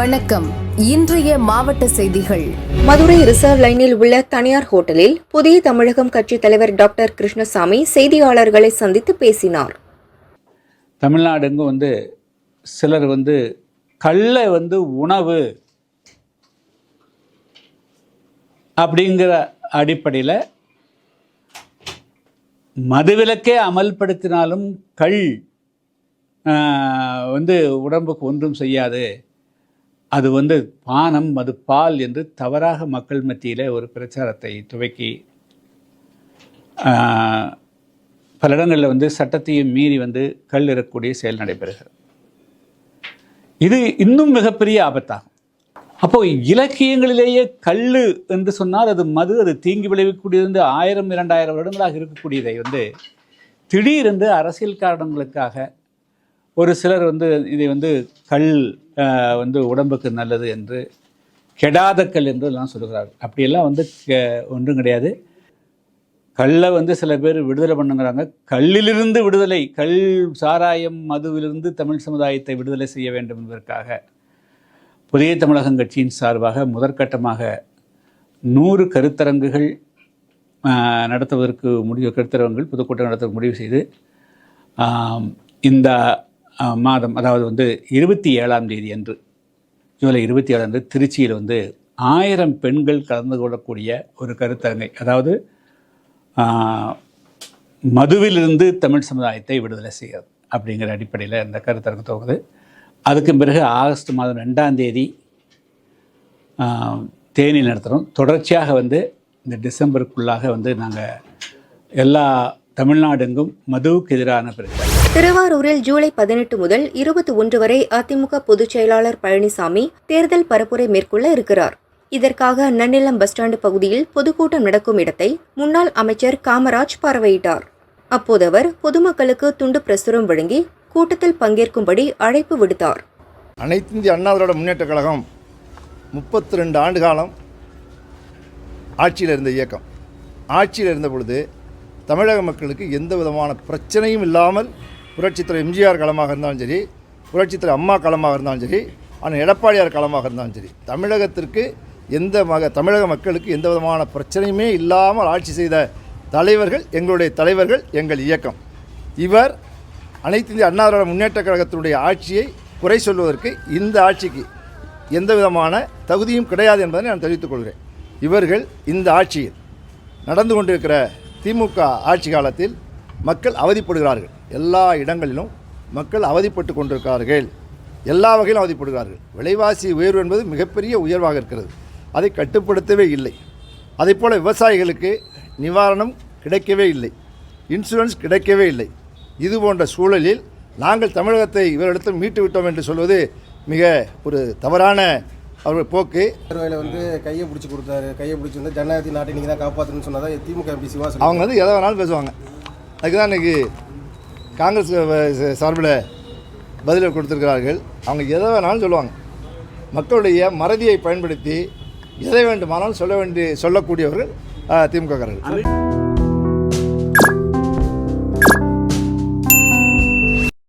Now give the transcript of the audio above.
வணக்கம். இன்றைய மாவட்ட செய்திகள். மதுரை ரிசர்வ் லைனில் உள்ள தனியார் ஹோட்டலில் புதிய தமிழகம் கட்சித் தலைவர் டாக்டர் கிருஷ்ணசாமி செய்தியாளர்களை சந்தித்து பேசினார். தமிழ்நாடுங்க வந்து சிலர் வந்து கல்லை வந்து உணவு அப்படிங்கிற அடிப்படையில் மதுவிலக்கே அமல்படுத்தினாலும் கள் ஆஹ், வந்து உடம்புக்கு ஒன்றும் செய்யாது. அது வந்து பானம் அது பால் என்று தவறாக மக்கள் மத்தியில் ஒரு பிரச்சாரத்தை துவக்கி பல இடங்களில் வந்து சட்டத்தையும் மீறி வந்து கல் இறக்கக்கூடிய செயல் நடைபெறுகிறது. இது இன்னும் மிகப்பெரிய ஆபத்தாகும். அப்போ இலக்கியங்களிலேயே கல் என்று சொன்னால் அது மது அது தீங்கி விளைவிக்கக்கூடியது வந்து ஆயிரம் இரண்டாயிரம் வருடங்களாக இருக்கக்கூடியதை வந்து திடீரென்று அரசியல் காரணங்களுக்காக ஒரு சிலர் வந்து இதை வந்து கல் வந்து உடம்புக்கு நல்லது என்று கெடாத கல் என்று எல்லாம் சொல்லுகிறார்கள். அப்படியெல்லாம் வந்து கெ- ஒன்றும் கிடையாது. கல்லை வந்து சில பேர் விடுதலை பண்ணுங்கிறாங்க. கல்லிலிருந்து விடுதலை கல் சாராயம் மதுவிலிருந்து தமிழ் சமுதாயத்தை விடுதலை செய்ய வேண்டும் என்பதற்காக புதிய தமிழகம் கட்சியின் சார்பாக முதற்கட்டமாக நூறு கருத்தரங்குகள் நடத்துவதற்கு முடிவு கருத்தரங்குகள் பொதுக்கூட்டம் நடத்த முடிவு செய்து இந்த மாதம் அதாவது வந்து இருபத்தி ஏழாம் தேதி அன்று ஜூலை இருபத்தி ஏழாம் அன்று திருச்சியில் வந்து ஆயிரம் பெண்கள் கலந்து கொள்ளக்கூடிய ஒரு கருத்தரங்கை அதாவது மதுவிலிருந்து தமிழ் சமுதாயத்தை விடுதலை செய்கிறது அப்படிங்கிற அடிப்படையில் இந்த கருத்தரங்கு துவங்குது. அதுக்கு பிறகு ஆகஸ்ட் மாதம் ரெண்டாம் தேதி தேனி நடத்துகிறோம் தொடர்ச்சியாக வந்து இந்த டிசம்பருக்குள்ளாக வந்து நாங்கள் எல்லா தமிழ்நாடெங்கும் மதுவுக்கு எதிரான பிரச்சனை திருவாரூரில் ஜூலை பதினெட்டு முதல் இருபத்தி ஒன்று வரை அதிமுக பொதுச் செயலாளர் பழனிசாமி தேர்தல் பரப்புரை மேற்கொள்ள இருக்கிறார். இதற்காக நன்னிலம் பஸ் ஸ்டாண்டு பகுதியில் பொதுக்கூட்டம் நடக்கும் இடத்தை முன்னாள் அமைச்சர் காமராஜ் பார்வையிட்டார். அப்போது அவர் பொதுமக்களுக்கு துண்டு பிரசுரம் வழங்கி கூட்டத்தில் பங்கேற்கும்படி அழைப்பு விடுத்தார். அனைத்து இந்திய அண்ணா திராவிட முன்னேற்ற கழகம் முப்பத்தி ரெண்டு ஆண்டு காலம் ஆட்சியில் இருந்த இயக்கம். ஆட்சியில் இருந்த பொழுது தமிழக மக்களுக்கு எந்த விதமான பிரச்சனையும் இல்லாமல் புரட்சித்துறை எம்ஜிஆர் களமாக இருந்தாலும் சரி புரட்சித்துறை அம்மா களமாக இருந்தாலும் சரி ஆனால் எடப்பாடியார் களமாக இருந்தாலும் சரி தமிழகத்திற்கு எந்த மக தமிழக மக்களுக்கு எந்த விதமான பிரச்சனையுமே இல்லாமல் ஆட்சி செய்த தலைவர்கள் எங்களுடைய தலைவர்கள் எங்கள் இயக்கம். இவர் அனைத்து இந்திய அண்ணா திராவிட முன்னேற்ற கழகத்தினுடைய ஆட்சியை குறை சொல்வதற்கு இந்த ஆட்சிக்கு எந்த விதமான தகுதியும் கிடையாது என்பதை நான் தெரிவித்துக் கொள்கிறேன். இவர்கள் இந்த ஆட்சியில் நடந்து கொண்டிருக்கிற திமுக ஆட்சி காலத்தில் மக்கள் அவதிப்படுகிறார்கள். எல்லா இடங்களிலும் மக்கள் அவதிப்பட்டு கொண்டிருக்கிறார்கள். எல்லா வகையிலும் அவதிப்படுகிறார்கள். விலைவாசி உயர்வு என்பது மிகப்பெரிய உயர்வாக இருக்கிறது. அதை கட்டுப்படுத்தவே இல்லை. அதைப்போல விவசாயிகளுக்கு நிவாரணம் கிடைக்கவே இல்லை. இன்சூரன்ஸ் கிடைக்கவே இல்லை. இது போன்ற சூழலில் நாங்கள் தமிழகத்தை இவரிடத்தில் மீட்டு விட்டோம் என்று சொல்வது மிக ஒரு தவறான அவர் போக்கு. தேர்வையில் வந்து கையை பிடிச்சி கொடுத்தாரு. கையை பிடிச்சி வந்து ஜனநாயகத்தின் நாட்டை நீங்கள் தான் காப்பாற்றணும்னு சொன்னதா திமுக எம்பி சிவா சொல்லி அவங்க வந்து எதை வேணாலும் பேசுவாங்க. அதுக்கு தான் இன்றைக்கி காங்கிரஸ் சார்பில் பதிலை கொடுத்துருக்கிறார்கள். அவங்க எதை வேணாலும் சொல்லுவாங்க. மக்களுடைய மறதியை பயன்படுத்தி எதை வேண்டுமானாலும் சொல்ல வேண்டிய சொல்லக்கூடியவர்கள் திமுககாரர்கள்